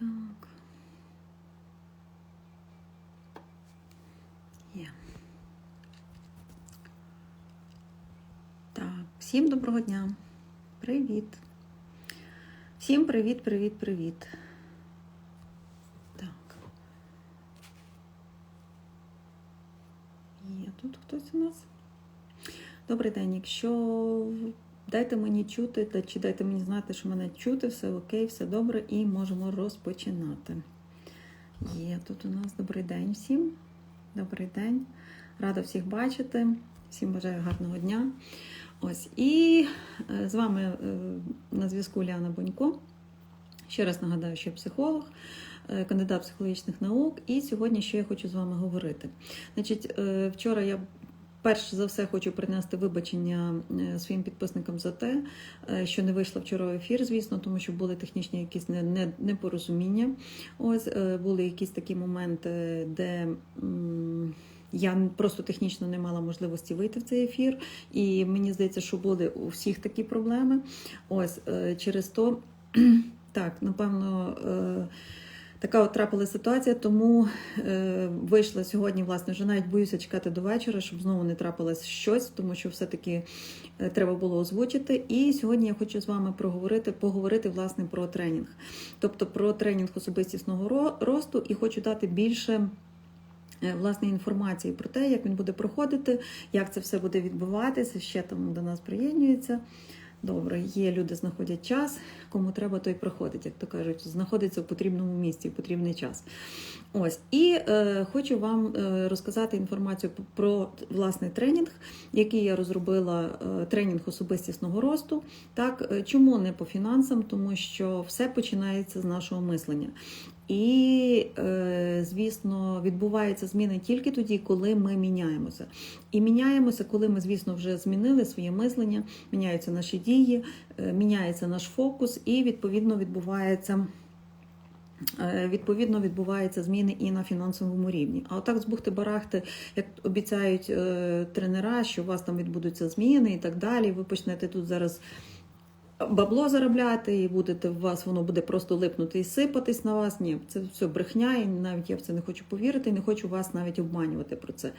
Так. Є. Так, всім доброго дня. Привіт. Всім привіт, привіт, привіт. Так. Є тут хтось у нас? Добрий день. Якщо дайте мені чути, чи дайте мені знати, що мене чути, все окей, все добре, і можемо розпочинати. Є тут у нас добрий день всім. Добрий день. Рада всіх бачити. Всім бажаю гарного дня. Ось і е, з вами е, на зв'язку Ліана Бонько. Ще раз нагадаю, що я психолог, е, кандидат психологічних наук. І сьогодні що я хочу з вами говорити. Значить, вчора я перш за все хочу принести вибачення е, своїм підписникам за те, е, що не вийшла вчора в ефір, звісно, тому що були технічні якісь не- не- непорозуміння. Ось е, були якісь такі моменти, де. Я просто технічно не мала можливості вийти в цей ефір, і мені здається, що були у всіх такі проблеми. Ось через то так, напевно, така от трапила ситуація, тому е, вийшла сьогодні, власне, вже навіть боюся чекати до вечора, щоб знову не трапилось щось, тому що все-таки е, треба було озвучити. І сьогодні я хочу з вами проговорити, поговорити власне про тренінг, тобто про тренінг особистісного росту, і хочу дати більше. е, Власне, інформації про те, як він буде проходити, як це все буде відбуватися. Ще там до нас приєднується. Добре, є люди, знаходять час. Кому треба, той приходить, як то кажуть, знаходиться в потрібному місці, в потрібний час. Ось і е, хочу вам е, розказати інформацію про власний тренінг, який я розробила е, тренінг особистісного росту. Так, е, чому не по фінансам? Тому що все починається з нашого мислення. І, е, звісно, відбуваються зміни тільки тоді, коли ми міняємося. І міняємося, коли ми, звісно, вже змінили своє мислення, міняються наші дії, е, міняється наш фокус, і відповідно відбувається. е, Відповідно, відбуваються зміни і на фінансовому рівні. А отак з бухти-барахти, як обіцяють тренера, що у вас там відбудуться зміни і так далі. Ви почнете тут зараз бабло заробляти, і будете у вас воно буде просто липнути і сипатись на вас. Ні, це все брехня, і навіть я в це не хочу повірити, і не хочу вас навіть обманювати про це.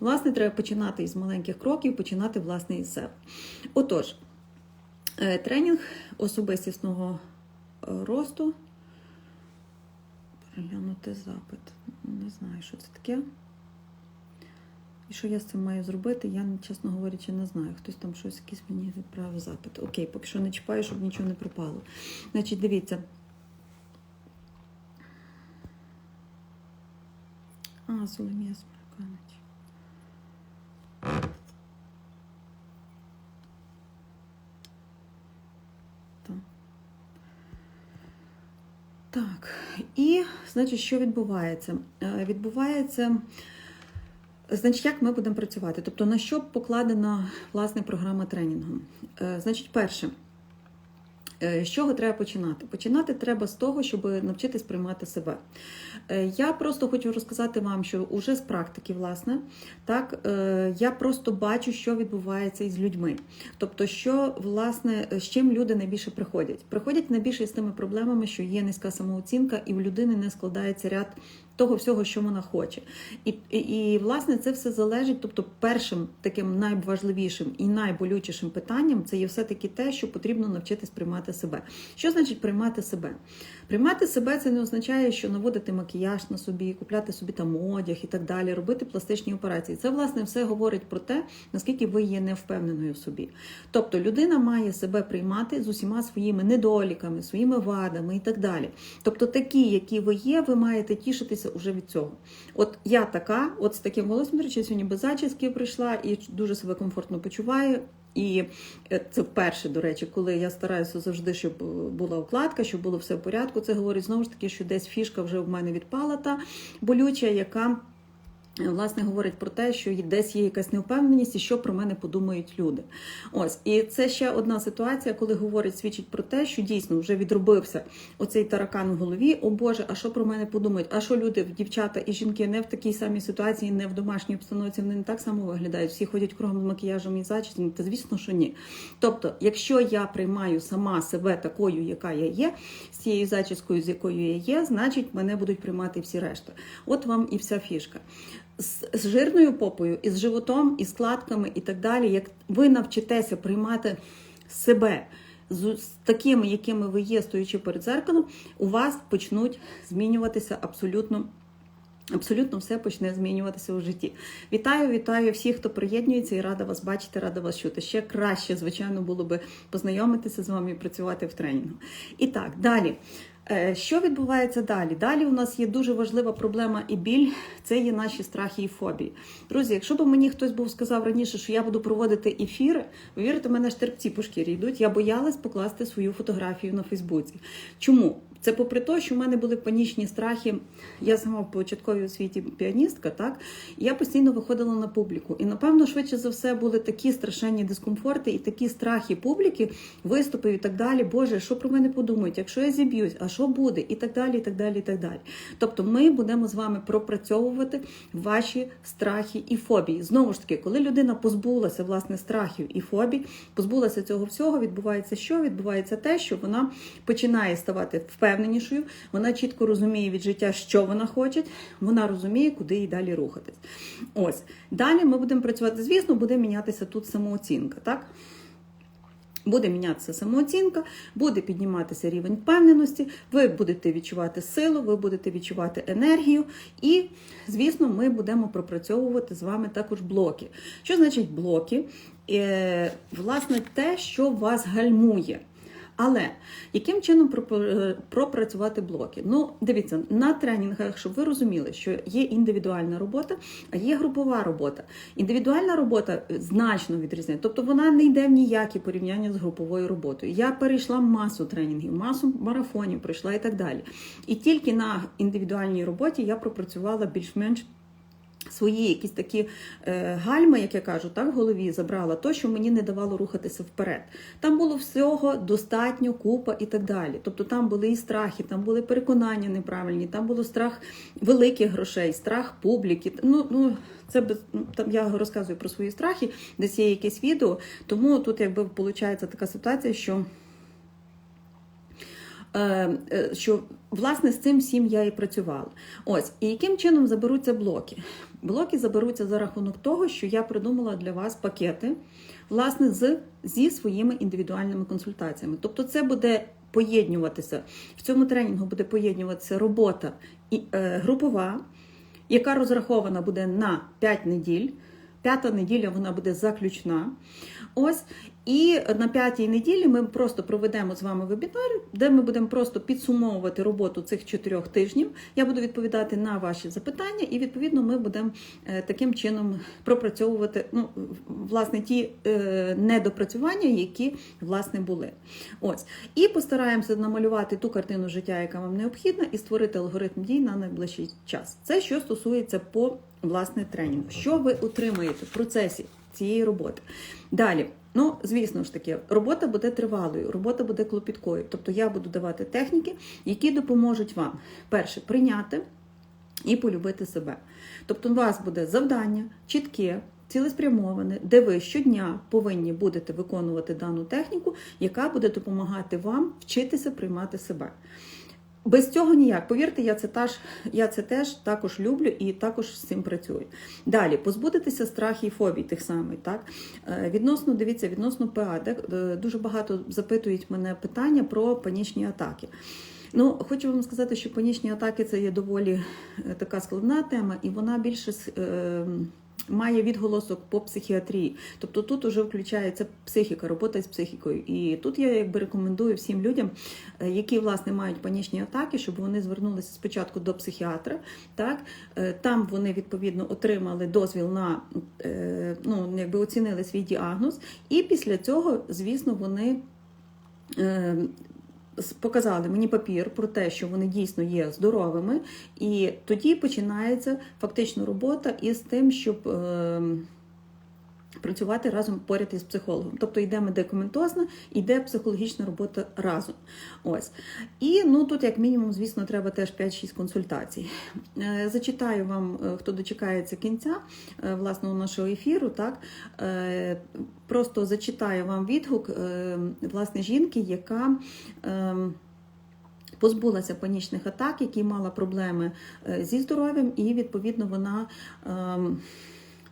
Власне, треба починати із маленьких кроків, починати власне із себе. Отож, е, тренінг особистісного е, росту. Переглянути запит. Не знаю, що це таке. Що я з цим маю зробити, я, чесно говорячи, не знаю. Хтось там щось якийсь мені відправив запит. Окей, поки що не чіпаю, щоб нічого не пропало. Значить, дивіться. А, Соломія Смерканич. Так. Так, і значить, що відбувається? Е, Відбувається, значить, як ми будемо працювати? Тобто, на що покладена власне програма тренінгу? Е, Значить, перше, е, з чого треба починати? Починати треба з того, щоб навчитись приймати себе. Е, Я просто хочу розказати вам, що уже з практики, власне, так я просто бачу, що відбувається із людьми. Тобто, що власне з чим люди найбільше приходять? Приходять найбільше з тими проблемами, що є низька самооцінка, і в людини не складається ряд того всього, що вона хоче. І, і, і власне це все залежить. Тобто, першим таким найважливішим і найболючішим питанням це є все-таки те, що потрібно навчитись приймати себе. Що значить приймати себе? Приймати себе це не означає, що наводити макіяж на собі, купляти собі там одяг і так далі, робити пластичні операції. Це власне все говорить про те, наскільки ви є невпевненою в собі. Тобто людина має себе приймати з усіма своїми недоліками, своїми вадами і так далі. Тобто, такі, які ви є, ви маєте тішитися уже від цього. От я така, от з таким волоссям, до речі, сьогодні без зачіски прийшла і дуже себе комфортно почуваю. І е, це вперше, до речі, коли я стараюся завжди, щоб е, була укладка, щоб було все в порядку. Це говорить знову ж таки, що десь фішка вже в мене відпала та болюча, яка власне говорить про те, що десь є якась невпевненість і що про мене подумають люди. Ось і це ще одна ситуація, коли говорить, свідчить про те, що дійсно вже відробився оцей таракан в голові. О Боже, а що про мене подумають? А що люди, дівчата і жінки не в такій самій ситуації, не в домашній обстановці, вони не так само виглядають. Всі ходять кругом з макіяжем і зачіском. Та звісно, що ні. Тобто, якщо я приймаю сама себе такою, яка я є, з цією зачіскою, з якою я є, значить мене будуть приймати всі решта. От вам і вся фішка. З, з жирною попою, і з животом, і складками, і так далі. Як ви навчитеся приймати себе з, з такими, якими ви є, стоячи перед зеркалом, у вас почнуть змінюватися абсолютно. Абсолютно все почне змінюватися у житті. Вітаю, вітаю всіх, хто приєднується і рада вас бачити, рада вас чути. Ще краще, звичайно, було би познайомитися з вами і працювати в тренінгу. І так, далі. Е, Що відбувається далі? Далі у нас є дуже важлива проблема і біль це є наші страхи і фобії. Друзі, якщо б мені хтось був сказав раніше, що я буду проводити ефіри, ви вірите, мене штерпці по шкірі йдуть. Я боялась покласти свою фотографію на Фейсбуці. Чому? Це попри те, що в мене були панічні страхи. Я сама в початковій освіті піаністка, так я постійно виходила на публіку. І напевно, швидше за все, були такі страшенні дискомфорти і такі страхи публіки, виступів і так далі. Боже, що про мене подумають? Якщо я зіб'юсь, а що буде? І так далі, і так далі, і так далі. Тобто, ми будемо з вами пропрацьовувати ваші страхи і фобії. Знову ж таки, коли людина позбулася власне страхів і фобій, позбулася цього всього, відбувається що? Відбувається те, що вона починає ставати впевненішою, вона чітко розуміє від життя, що вона хоче, вона розуміє, куди їй далі рухатись. Ось далі ми будемо працювати. Звісно, буде мінятися тут самооцінка, так? Буде мінятися самооцінка, буде підніматися рівень впевненості, ви будете відчувати силу, ви будете відчувати енергію, і, звісно, ми будемо пропрацьовувати з вами також блоки. Що значить блоки? Е, Власне, те, що вас гальмує. Але яким чином пропр- пропрацювати блоки? Ну, дивіться, на тренінгах, щоб ви розуміли, що є індивідуальна робота, а є групова робота. Індивідуальна робота значно відрізняється, тобто вона не йде в ніякі порівняння з груповою роботою. Я перейшла масу тренінгів, масу марафонів пройшла і так далі. І тільки на індивідуальній роботі я пропрацювала більш-менш свої якісь такі е, гальми, як я кажу, так в голові забрала то, що мені не давало рухатися вперед. Там було всього достатньо, купа і так далі. Тобто там були і страхи, там були переконання неправильні, там було страх великих грошей, страх публіки. Ну, ну це без ну, там я розказую про свої страхи, десь є якесь відео. Тому тут якби виходить така ситуація, що. Е, е, що власне з цим всім я і працювала. Ось, і яким чином заберуться блоки? Блоки заберуться за рахунок того, що я придумала для вас пакети, власне, з, зі своїми індивідуальними консультаціями. Тобто, це буде поєднюватися в цьому тренінгу буде поєднюватися робота і, е, групова, яка розрахована буде на 5 неділь. П'ята неділя вона буде заключна. Ось. І на п'ятій неділі ми просто проведемо з вами вебінар, де ми будемо просто підсумовувати роботу цих чотирьох тижнів. Я буду відповідати на ваші запитання, і відповідно ми будемо е, таким чином пропрацьовувати ну, власне ті е, недопрацювання, які власне були. Ось. І постараємося намалювати ту картину життя, яка вам необхідна, і створити алгоритм дій на найближчий час. Це що стосується по власне тренінгу. Що ви отримаєте в процесі цієї роботи? Далі. Ну, звісно ж таки, робота буде тривалою, робота буде клопіткою. Тобто я буду давати техніки, які допоможуть вам перше прийняти і полюбити себе. Тобто, у вас буде завдання чітке, цілеспрямоване, де ви щодня повинні будете виконувати дану техніку, яка буде допомагати вам вчитися приймати себе. Без цього ніяк. Повірте, я це теж, я це теж також люблю і також з цим працюю. Далі позбудетеся страхів і фобій тих самих. Так? Е, Відносно, дивіться, відносно ПА, де, е, дуже багато запитують мене питання про панічні атаки. Ну, хочу вам сказати, що панічні атаки це є доволі е, така складна тема, і вона більше е, має відголосок по психіатрії. Тобто тут вже включається психіка, робота з психікою. І тут я якби рекомендую всім людям, е, які власне мають панічні атаки, щоб вони звернулися спочатку до психіатра. Так Е, там вони відповідно отримали дозвіл на е, ну, якби оцінили свій діагноз, і після цього, звісно, вони. Показали мені папір про те, що вони дійсно є здоровими, і тоді починається фактично робота із тим, щоб. е, Працювати разом поряд із психологом. Тобто йде медикаментозна, йде психологічна робота разом. Ось. І ну тут, як мінімум, звісно, треба теж 5-6 консультацій. Е, Зачитаю вам, е, хто дочекається кінця е, власного нашого ефіру. Так? Просто зачитаю вам відгук власне жінки, яка. Позбулася панічних атак, які мала проблеми зі здоров'ям, і відповідно вона.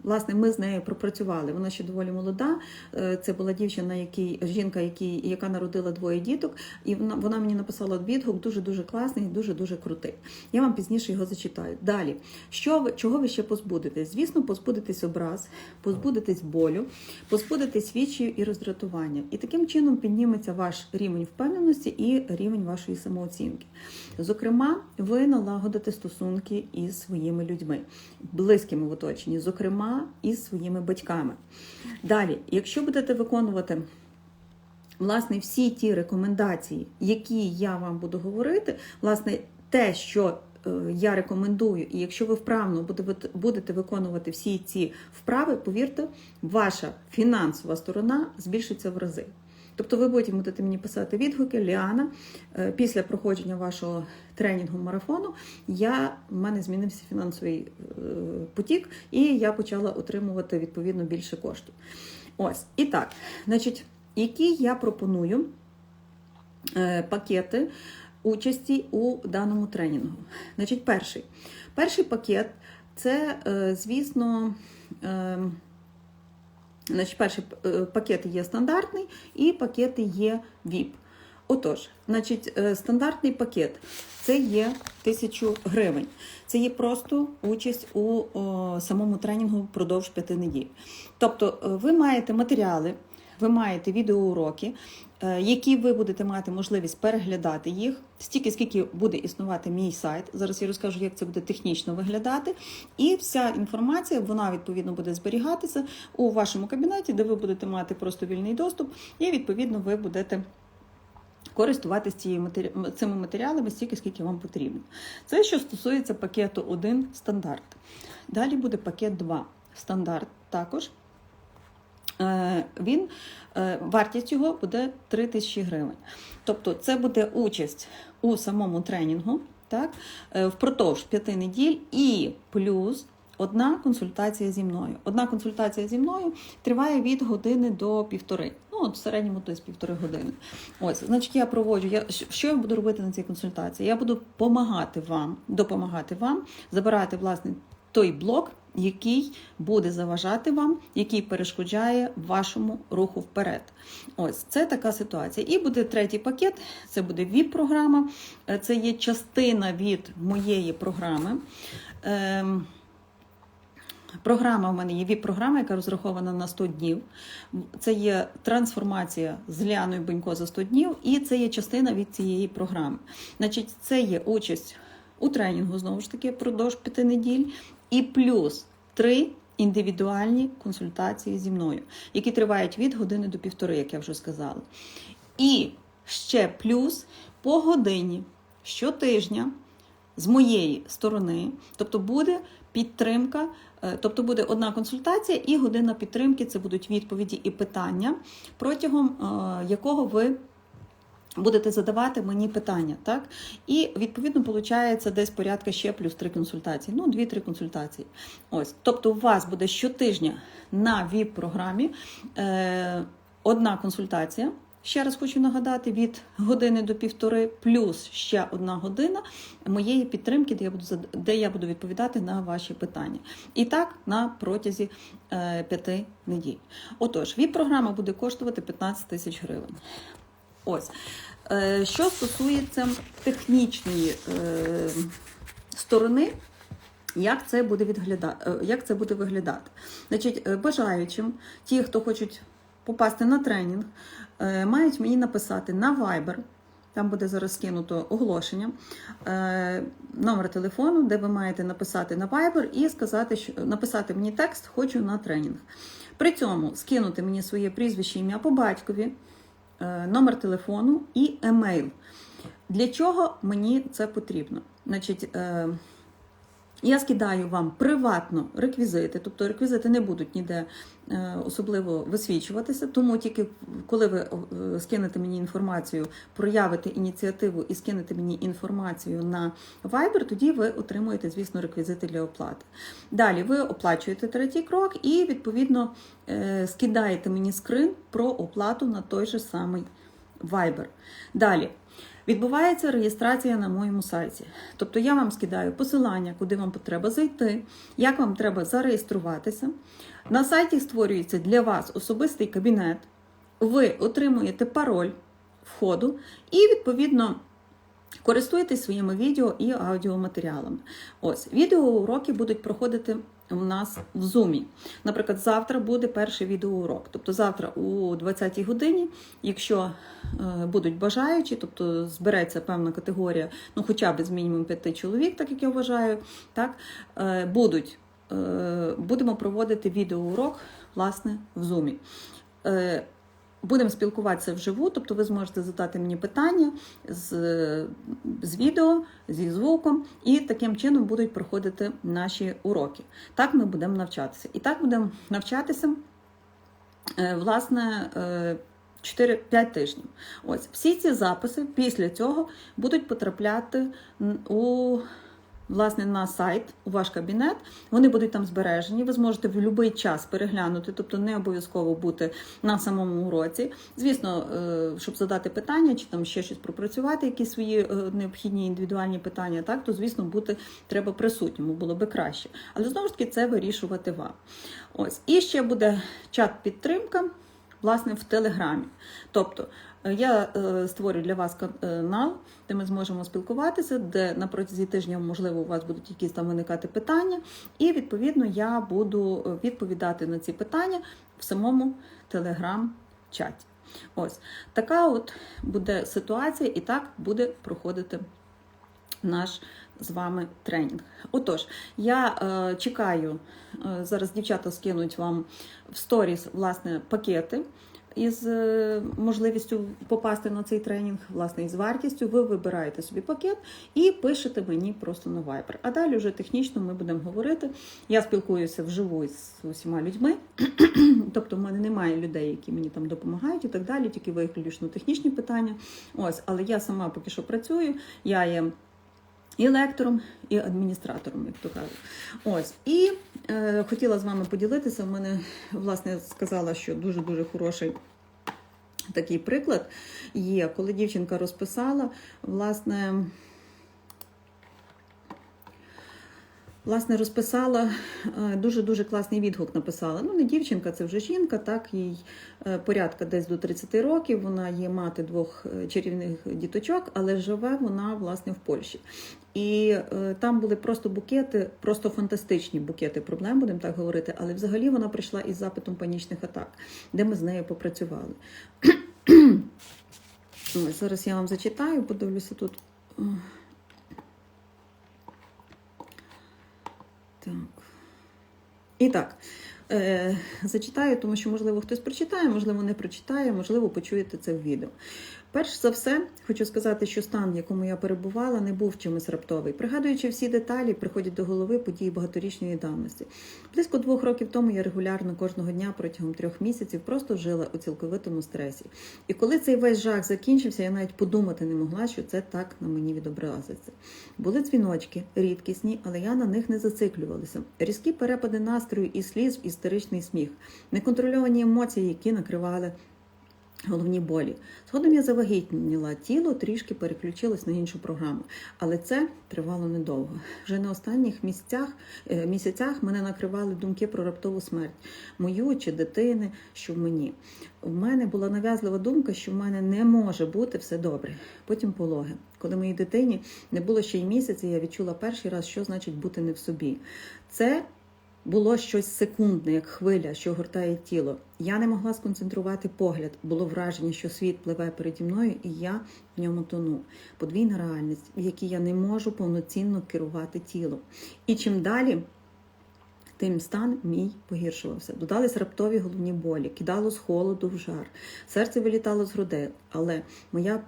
Власне, ми з нею пропрацювали. Вона ще доволі молода. Е, Це була дівчина, який, жінка, який, яка народила двоє діток, і вона, вона мені написала відгук дуже дуже класний, дуже дуже крутий. Я вам пізніше його зачитаю. Далі, що ви чого ви ще позбудетесь? Звісно, позбудетесь образ, позбудетесь болю, позбудетесь відчаю і роздратування. І таким чином підніметься ваш рівень впевненості і рівень вашої самооцінки. Зокрема, ви налагодите стосунки із своїми людьми, близькими в оточенні, зокрема із своїми батьками. Далі, якщо будете виконувати власне всі ті рекомендації, які я вам буду говорити, власне, те, що е, я рекомендую, і якщо ви вправно будете виконувати всі ці вправи, повірте, ваша фінансова сторона збільшиться в рази. Тобто ви потім будете мені писати відгуки, Ліана, е, після проходження вашого тренінгу марафону я, в мене змінився фінансовий е, потік, і я почала отримувати відповідно більше коштів. Ось, і так, значить, які я пропоную е, пакети участі у даному тренінгу. Значить, перший. Перший пакет це, звісно, е, Значить, перший е, пакет є стандартний і пакети є VIP. Отож, значить, е, стандартний пакет це є 1000 гривень. Це є просто участь у о, самому тренінгу впродовж 5 неділь. Тобто, е, ви маєте матеріали, ви маєте відеоуроки, е, які ви будете мати можливість переглядати їх стільки, скільки буде існувати мій сайт. Зараз я розкажу, як це буде технічно виглядати. І вся інформація вона відповідно буде зберігатися у вашому кабінеті, де ви будете мати просто вільний доступ, і відповідно ви будете. Користуватися цими матеріалами стільки, скільки вам потрібно. Це що стосується пакету 1 стандарт. Далі буде пакет 2 стандарт також. Е, Він, е, вартість його буде 3 тисячі гривень. Тобто це буде участь у самому тренінгу так, е, впродовж 5 неділь і плюс одна консультація зі мною. Одна консультація зі мною триває від години до півтори. Ну, от в середньому десь півтори години. Ось, значить, я проводжу. Я що я буду робити на цій консультації? Я буду допомагати вам, допомагати вам забирати власне той блок, який буде заважати вам, який перешкоджає вашому руху вперед. Ось це така ситуація. І буде третій пакет. Це буде ВІП-програма. Е, Це є частина від моєї програми. Ем, Програма в мене є ВІП-програма, яка розрахована на 100 днів. Це є трансформація з Ліаною Бонько за 100 днів, і це є частина від цієї програми. Значить, це є участь у тренінгу, знову ж таки, впродовж 5 неділь, і плюс 3 індивідуальні консультації зі мною, які тривають від години до півтори, як я вже сказала. І ще плюс по годині щотижня з моєї сторони, тобто буде підтримка, е, тобто буде одна консультація і година підтримки. Це будуть відповіді і питання, протягом е, якого ви. Будете задавати мені питання, так? І відповідно виходить десь порядка ще плюс три консультації. Ну, дві-три консультації. Ось. Тобто, у вас буде щотижня на ВІП-програмі е, одна консультація. Ще раз хочу нагадати, від години до півтори, плюс ще одна година моєї підтримки, де я буду де я буду відповідати на ваші питання. І так на протязі е, п'яти неділь. Отож, ВІП-програма буде коштувати 15 тисяч гривень. Ось. Е, Що стосується технічної е, сторони, як це буде відглядати, як це буде виглядати? Значить, е, бажаючим, ті, хто хочуть попасти на тренінг, е, мають мені написати на Viber. Там буде зараз скинуто оголошення, е, номер телефону, де ви маєте написати на Viber і сказати, що написати мені текст Хочу на тренінг. При цьому скинути мені своє прізвище, ім'я по батькові, е, номер телефону і емейл. Для чого мені це потрібно? Значить, е, я скидаю вам приватно реквізити, тобто реквізити не будуть ніде е, особливо висвічуватися, тому тільки коли ви е, скинете мені інформацію, проявите ініціативу і скинете мені інформацію на Viber, тоді ви отримуєте, звісно, реквізити для оплати. Далі ви оплачуєте третій крок і, відповідно, е, скидаєте мені скрин про оплату на той же самий Viber. Далі. Відбувається реєстрація на моєму сайті. Тобто я вам скидаю посилання, куди вам треба зайти, як вам треба зареєструватися. На сайті створюється для вас особистий кабінет. Ви отримуєте пароль входу і, відповідно, користуєтесь своїми відео і аудіоматеріалами. Ось, відеоуроки будуть проходити у нас в Zoom. Наприклад, завтра буде перший відеоурок. Тобто завтра у 20-й годині, якщо е, будуть бажаючі, тобто збереться певна категорія, ну хоча б з мінімум 5 чоловік, так як я вважаю, так, е, будуть, е, будемо проводити відеоурок власне в Zoom. Е, Будемо спілкуватися вживу, тобто ви зможете задати мені питання з, з відео, зі звуком, і таким чином будуть проходити наші уроки. Так ми будемо навчатися. І так будемо навчатися, е, власне, е, 4-5 тижнів. Ось всі ці записи після цього будуть потрапляти у власне на сайт у ваш кабінет. Вони будуть там збережені. Ви зможете в будь-який час переглянути, тобто не обов'язково бути на самому уроці. Звісно, е, щоб задати питання чи там ще щось пропрацювати, якісь свої е, необхідні індивідуальні питання, так то звісно бути треба присутньому, було би краще. Але знову ж таки це вирішувати вам. Ось і ще буде чат-підтримка. Власне, в Телеграмі. Тобто я е, створю для вас канал, де ми зможемо спілкуватися, де на протязі тижня, можливо, у вас будуть якісь там виникати питання, і відповідно я буду відповідати на ці питання в самому телеграм-чаті. Ось така от буде ситуація, і так буде проходити наш з вами тренінг. Отож, я е, чекаю, е, зараз дівчата скинуть вам в сторіс власне пакети із е, можливістю попасти на цей тренінг, власне, із вартістю. Ви вибираєте собі пакет і пишете мені просто на Viber. А далі вже технічно ми будемо говорити. Я спілкуюся вживу з усіма людьми, тобто в мене немає людей, які мені там допомагають і так далі, тільки виключно технічні питання. Ось, але я сама поки що працюю. Я є і лектором, і адміністратором, як то кажуть. Ось. І е, хотіла з вами поділитися. У мене, власне, сказала, що дуже-дуже хороший такий приклад є, коли дівчинка розписала, власне. Власне, розписала дуже-дуже класний відгук. Написала. Ну, не дівчинка, це вже жінка, так, їй е, порядка десь до 30 років. Вона є мати двох е, чарівних діточок, але живе вона власне в Польщі. І е, там були просто букети, просто фантастичні букети проблем, будемо так говорити. Але взагалі вона прийшла із запитом панічних атак, де ми з нею попрацювали. Зараз я вам зачитаю, подивлюся тут. Так. І так, е, зачитаю, тому що, можливо, хтось прочитає, можливо, не прочитає, можливо, почуєте це в відео. Перш за все, хочу сказати, що стан, в якому я перебувала, не був чимось раптовий. Пригадуючи всі деталі, приходять до голови події багаторічної давності. Близько двох років тому я регулярно кожного дня протягом трьох місяців просто жила у цілковитому стресі. І коли цей весь жах закінчився, я навіть подумати не могла, що це так на мені відобразиться. Були дзвіночки, рідкісні, але я на них не зациклювалася. Різкі перепади настрою і сліз, істеричний сміх, неконтрольовані емоції, які накривали. Головні болі. Згодом я завагітніла тіло, трішки переключилось на іншу програму. Але це тривало недовго. Вже на останніх місцях, е, місяцях мене накривали думки про раптову смерть, мою чи дитини, що в мені. У мене була нав'язлива думка, що в мене не може бути все добре. Потім пологи. Коли моїй дитині не було ще й місяця, я відчула перший раз, що значить бути не в собі. Це було щось секундне, як хвиля, що гортає тіло. Я не могла сконцентрувати погляд. Було враження, що світ пливе переді мною, і я в ньому тону. Подвійна реальність, в якій я не можу повноцінно керувати тілом. І чим далі, тим стан мій погіршувався. Додались раптові головні болі, кидало з холоду в жар, серце вилітало з грудей, але моя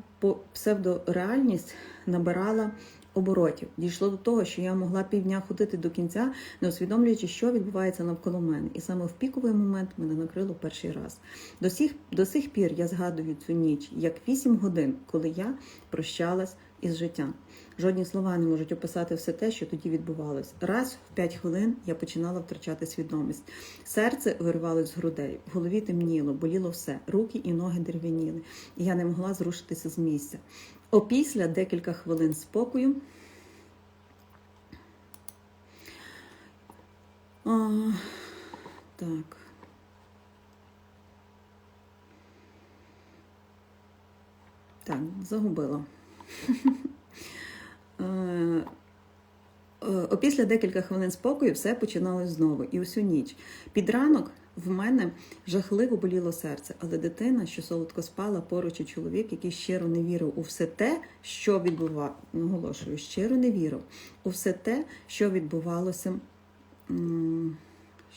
псевдореальність набирала оборотів. Дійшло до того, що я могла півдня ходити до кінця, не усвідомлюючи, що відбувається навколо мене. І саме в піковий момент мене накрило перший раз. До сих, до сих пір я згадую цю ніч як 8 годин, коли я прощалась із життям. Жодні слова не можуть описати все те, що тоді відбувалось. Раз в 5 хвилин я починала втрачати свідомість. Серце виривалось з грудей, в голові темніло, боліло все, руки і ноги дерев'яніли, і я не могла зрушитися з місця. Опісля декілька хвилин спокою. А, так. Так, загубила. Е, Опісля декілька хвилин спокою все починалось знову і усю ніч. Під ранок в мене жахливо боліло серце, але дитина, що солодко спала поруч і чоловік, який щиро не вірив у все те, що відбувалося, наголошую, щиро не вірив у все те, що відбувалося.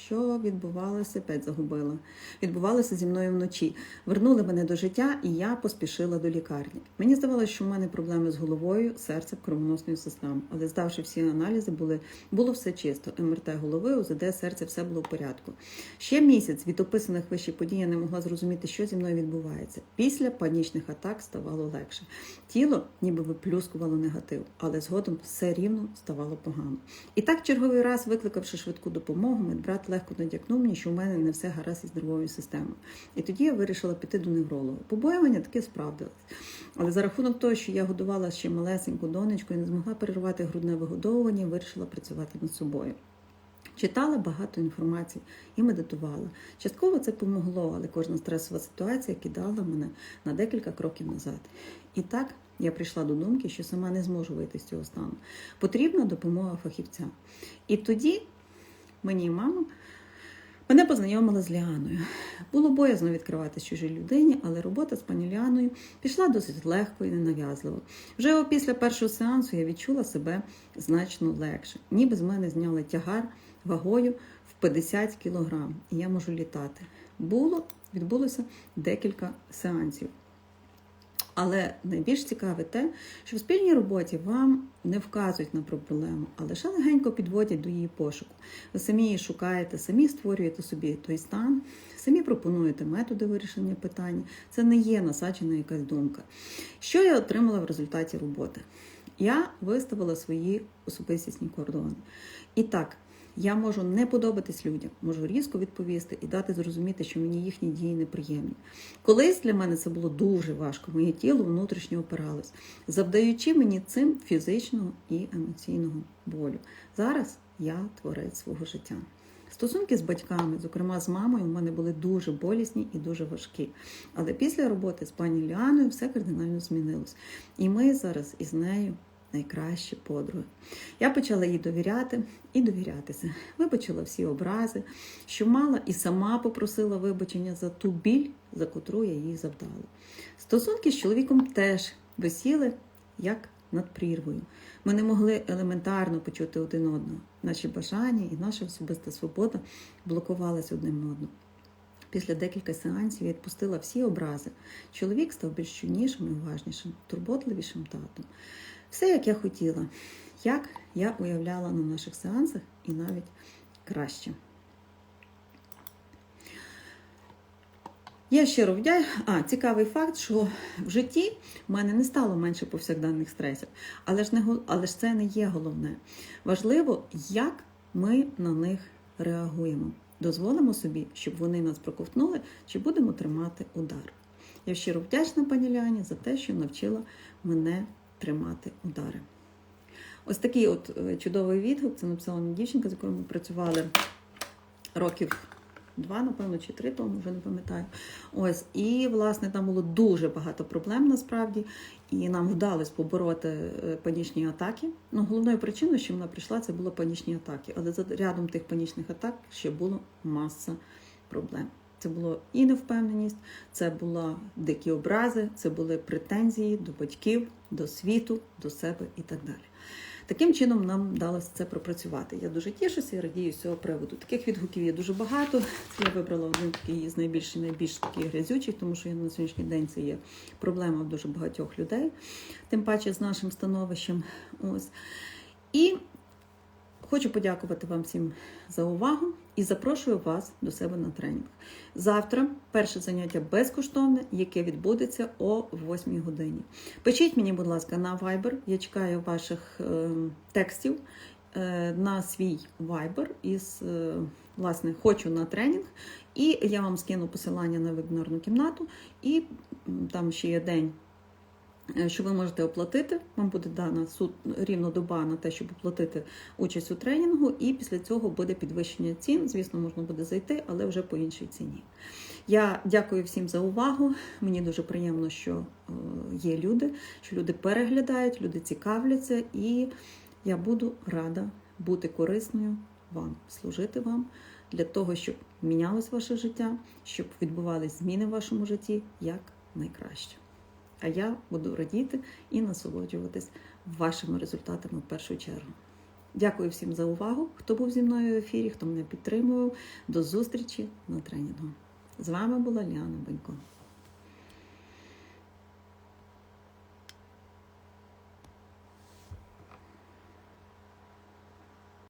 Що відбувалося, опять загубила. Відбувалося зі мною вночі. Вернули мене до життя, і я поспішила до лікарні. Мені здавалося, що в мене проблеми з головою, серцем, кровоносною системою. Але здавши всі аналізи, були, було все чисто. МРТ голови, УЗД, серце, все було в порядку. Ще місяць від описаних вище подій я не могла зрозуміти, що зі мною відбувається. Після панічних атак ставало легше. Тіло ніби виплюскувало негатив, але згодом все рівно ставало погано. І так, черговий раз, викликавши швидку допомогу, медбрат легко надякнув мені, що в мене не все гаразд із нервовою системою. І тоді я вирішила піти до невролога. Побоювання таки справдилось. Але за рахунок того, що я годувала ще малесеньку донечку і не змогла перервати грудне вигодовування, вирішила працювати над собою. Читала багато інформації і медитувала. Частково це помогло, але кожна стресова ситуація кидала мене на декілька кроків назад. І так я прийшла до думки, що сама не зможу вийти з цього стану. Потрібна допомога фахівця. І тоді мені і мама мене познайомила з Ліаною. Було боязно відкриватися чужій людині, але робота з пані Ліаною пішла досить легко і ненав'язливо. Вже після першого сеансу я відчула себе значно легше, ніби з мене зняли тягар вагою в 50 кілограм, і я можу літати. Було, відбулося декілька сеансів. Але найбільш цікаве те, що в спільній роботі вам не вказують на проблему, а лише легенько підводять до її пошуку. Ви самі її шукаєте, самі створюєте собі той стан, самі пропонуєте методи вирішення питання. Це не є насаджена якась думка. Що я отримала в результаті роботи? Я виставила свої особистісні кордони. І так, я можу не подобатись людям, можу різко відповісти і дати зрозуміти, що мені їхні дії неприємні. Колись для мене це було дуже важко. Моє тіло внутрішньо опиралось, завдаючи мені цим фізичного і емоційного болю. Зараз я творець свого життя. Стосунки з батьками, зокрема з мамою, у мене були дуже болісні і дуже важкі. Але після роботи з пані Ліаною все кардинально змінилось. І ми зараз із нею найкращі подруги. Я почала їй довіряти і довірятися. Вибачила всі образи, що мала, і сама попросила вибачення за ту біль, за котру я їй завдала. Стосунки з чоловіком теж висіли як над прірвою. Ми не могли елементарно почути один одного. Наші бажання і наша особиста свобода блокувалися одним на одному. Після декілька сеансів я відпустила всі образи. Чоловік став більш чуйнішим і уважнішим, турботливішим татом. Все, як я хотіла, як я уявляла на наших сеансах, і навіть краще. Я щиро вдячна. А, цікавий факт, що в житті в мене не стало менше повсякденних стресів, але ж не але ж це не є головне. Важливо, як ми на них реагуємо. Дозволимо собі, щоб вони нас проковтнули, чи будемо тримати удар. Я щиро вдячна пані Ляні за те, що навчила мене тримати удари. Ось такий от е, чудовий відгук. Це написала мені дівчинка, з якою ми працювали років два, напевно, чи три тому, вже не пам'ятаю. Ось, і власне там було дуже багато проблем насправді, і нам вдалося побороти е, панічні атаки. Ну, головною причиною, що вона прийшла, це було панічні атаки. Але за рядом тих панічних атак ще було маса проблем. Це було і невпевненість, це були дикі образи, це були претензії до батьків, до світу, до себе і так далі. Таким чином нам вдалося це пропрацювати. Я дуже тішуся і радію з цього приводу. Таких відгуків є дуже багато. Я вибрала один такий з найбільш найбільш таких грязючих, тому що на сьогоднішній день це є проблема в дуже багатьох людей, тим паче з нашим становищем. Ось. І Хочу подякувати вам всім за увагу і запрошую вас до себе на тренінг. Завтра перше заняття безкоштовне, яке відбудеться о 8 годині. Пишіть мені, будь ласка, на Viber. Я чекаю ваших е, текстів е, на свій Viber із е, власне хочу на тренінг. І я вам скину посилання на вебінарну кімнату, і там ще є день що ви можете оплатити. Вам буде дана суд рівно доба на те, щоб оплатити участь у тренінгу, і після цього буде підвищення цін. Звісно, можна буде зайти, але вже по іншій ціні. Я дякую всім за увагу. Мені дуже приємно, що е, є люди, що люди переглядають, люди цікавляться, і я буду рада бути корисною вам, служити вам для того, щоб мінялось ваше життя, щоб відбувались зміни в вашому житті як найкраще. А я буду радіти і насолоджуватись вашими результатами в першу чергу. Дякую всім за увагу, хто був зі мною в ефірі, хто мене підтримував. До зустрічі на тренінгу. З вами була Ліана Банько.